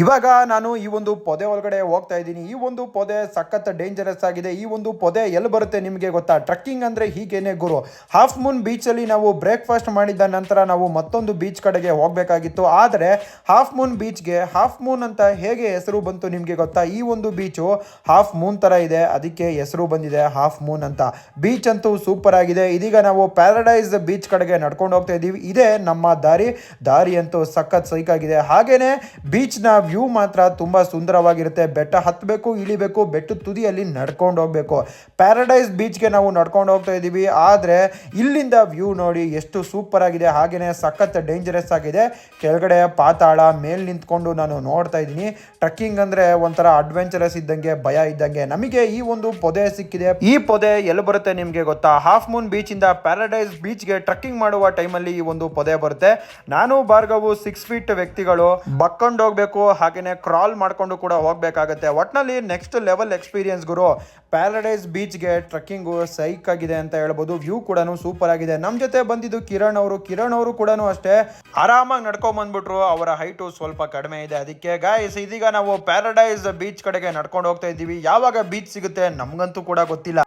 ಇವಾಗ ನಾನು ಈ ಒಂದು ಪೊದೆ ಒಳಗಡೆ ಹೋಗ್ತಾ ಇದ್ದೀನಿ. ಈ ಒಂದು ಪೊದೆ ಸಖತ್ ಡೇಂಜರಸ್ ಆಗಿದೆ. ಈ ಒಂದು ಪೊದೆ ಎಲ್ಲಿ ಬರುತ್ತೆ ನಿಮಗೆ ಗೊತ್ತಾ? ಟ್ರಕ್ಕಿಂಗ್ ಅಂದರೆ ಹೀಗೇನೆ ಗುರು. ಹಾಫ್ ಮೂನ್ ಬೀಚಲ್ಲಿ ನಾವು ಬ್ರೇಕ್ಫಾಸ್ಟ್ ಮಾಡಿದ ನಂತರ ನಾವು ಮತ್ತೊಂದು ಬೀಚ್ ಕಡೆಗೆ ಹೋಗಬೇಕಾಗಿತ್ತು. ಆದರೆ ಹಾಫ್ ಮೂನ್ ಬೀಚ್ಗೆ ಹಾಫ್ ಮೂನ್ ಅಂತ ಹೇಗೆ ಹೆಸರು ಬಂತು ನಿಮಗೆ ಗೊತ್ತಾ? ಈ ಒಂದು ಬೀಚು ಹಾಫ್ ಮೂನ್ ಥರ ಇದೆ. ಅದಕ್ಕೆ ಹೆಸರು ಬಂದಿದೆ ಹಾಫ್ ಮೂನ್ ಅಂತ. ಬೀಚ್ ಅಂತೂ ಸೂಪರ್ ಆಗಿದೆ. ಇದೀಗ ನಾವು ಪ್ಯಾರಡೈಸ್ ಬೀಚ್ ಕಡೆಗೆ ನಡ್ಕೊಂಡು ಹೋಗ್ತಾ ಇದ್ದೀವಿ ಇದೇ ನಮ್ಮ ದಾರಿ. ದಾರಿ ಅಂತೂ ಸಖತ್ ಸೈಕಾಗಿದೆ. ಹಾಗೇನೆ ಬೀಚ್ನ ವ್ಯೂ ಮಾತ್ರ ತುಂಬ ಸುಂದರವಾಗಿರುತ್ತೆ. ಬೆಟ್ಟ ಹತ್ತಬೇಕು ಇಳಿಬೇಕು ಬೆಟ್ಟದ ತುದಿಯಲ್ಲಿ ನಡ್ಕೊಂಡು ಹೋಗಬೇಕು. ಪ್ಯಾರಡೈಸ್ ಬೀಚ್ಗೆ ನಾವು ನಡ್ಕೊಂಡು ಹೋಗ್ತಾ ಇದ್ದೀವಿ. ಆದರೆ ಇಲ್ಲಿಂದ ವ್ಯೂ ನೋಡಿ ಎಷ್ಟು ಸೂಪರ್ ಆಗಿದೆ. ಹಾಗೆಯೇ ಸಖತ್ ಡೇಂಜರಸ್ ಆಗಿದೆ. ಕೆಳಗಡೆ ಪಾತಾಳ, ಮೇಲ್ ನಿಂತ್ಕೊಂಡು ನಾನು ನೋಡ್ತಾ ಇದ್ದೀನಿ. ಟ್ರಕ್ಕಿಂಗ್ ಅಂದರೆ ಒಂಥರ ಅಡ್ವೆಂಚರಸ್ ಇದ್ದಂಗೆ, ಭಯ ಇದ್ದಂಗೆ. ನಮಗೆ ಈ ಒಂದು ಪೊದೆ ಸಿಕ್ಕಿದೆ. ಈ ಪೊದೆ ಎಲ್ಲಿ ಬರುತ್ತೆ ನಿಮಗೆ ಗೊತ್ತಾ? ಹಾಫ್ ಮೂನ್ ಬೀಚಿಂದ ಪ್ಯಾರಡೈಸ್ ಬೀಚ್ಗೆ ಟ್ರಕ್ಕಿಂಗ್ ಮಾಡುವ ಟೈಮಲ್ಲಿ ಈ ಒಂದು ಪೊದೆ ಬರುತ್ತೆ. ನಾನು, ಭಾರ್ಗವು ಸಿಕ್ಸ್ ಫೀಟ್ ವ್ಯಕ್ತಿಗಳು. ಬಕ್ಕೊಂಡು ಹಾಗೇನೆ ಕ್ರಾಲ್ ಮಾಡ್ಕೊಂಡು ಕೂಡ ಹೋಗಬೇಕಾಗತ್ತೆ. ಒಟ್ನಲ್ಲಿ ನೆಕ್ಸ್ಟ್ ಲೆವೆಲ್ ಎಕ್ಸ್ಪೀರಿಯನ್ಸ್ ಗುರು ಪ್ಯಾರಡೈಸ್ ಬೀಚ್ಗೆ ಟ್ರಕ್ಕಿಂಗು ಸೈಕ್ ಆಗಿದೆ ಅಂತ ಹೇಳ್ಬೋದು. ವ್ಯೂ ಕೂಡ ಸೂಪರ್ ಆಗಿದೆ. ನಮ್ಮ ಜೊತೆ ಬಂದಿದ್ದು ಕಿರಣ್ ಅವರು. ಕಿರಣ್ ಅವರು ಕೂಡ ಅಷ್ಟೇ. ಆರಾಮಾಗಿ ನಡ್ಕೊಂಡ್ ಬಂದ್ಬಿಟ್ರು. ಅವರ ಹೈಟು ಸ್ವಲ್ಪ ಕಡಿಮೆ ಇದೆ. ಅದಕ್ಕೆ ಗಾಯಸ್ ಇದೀಗ ನಾವು ಪ್ಯಾರಡೈಸ್ ಬೀಚ್ ಕಡೆಗೆ ನಡ್ಕೊಂಡು ಹೋಗ್ತಾ ಇದ್ದೀವಿ. ಯಾವಾಗ ಬೀಚ್ ಸಿಗುತ್ತೆ ನಮಗಂತೂ ಕೂಡ ಗೊತ್ತಿಲ್ಲ.